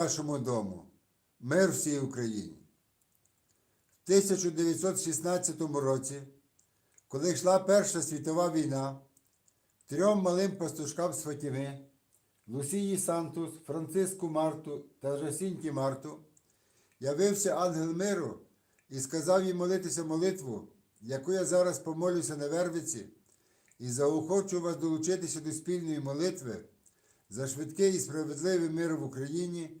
нашому дому, мир всій Україні. В 1916 році, коли йшла Перша світова війна, трьом малим пастушкам з Фатіми, Лусії Сантус, Франциску Марту та Жасінті Марту, явився ангел миру і сказав їм молитися молитву, яку я зараз помолюся на Вервиці, і заохочу вас долучитися до спільної молитви за швидкий і справедливий мир в Україні,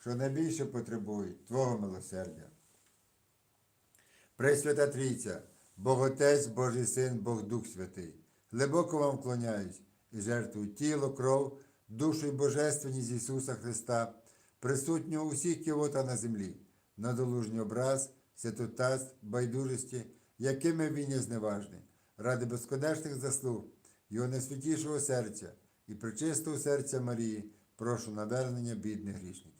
що найбільше потребують Твого милосердя. Пресвята Трійця, Бог Отець, Божий Син, Бог Дух Святий, глибоко вам вклоняюсь і жертвую тіло, кров, душу і божественність Ісуса Христа, присутнього у всіх кивота на землі, на долужній образ, святотатств, байдужості, якими він є зневажний, ради безконечних заслуг, Його найсвятішого серця і причистого серця Марії, прошу навернення бідних грішників.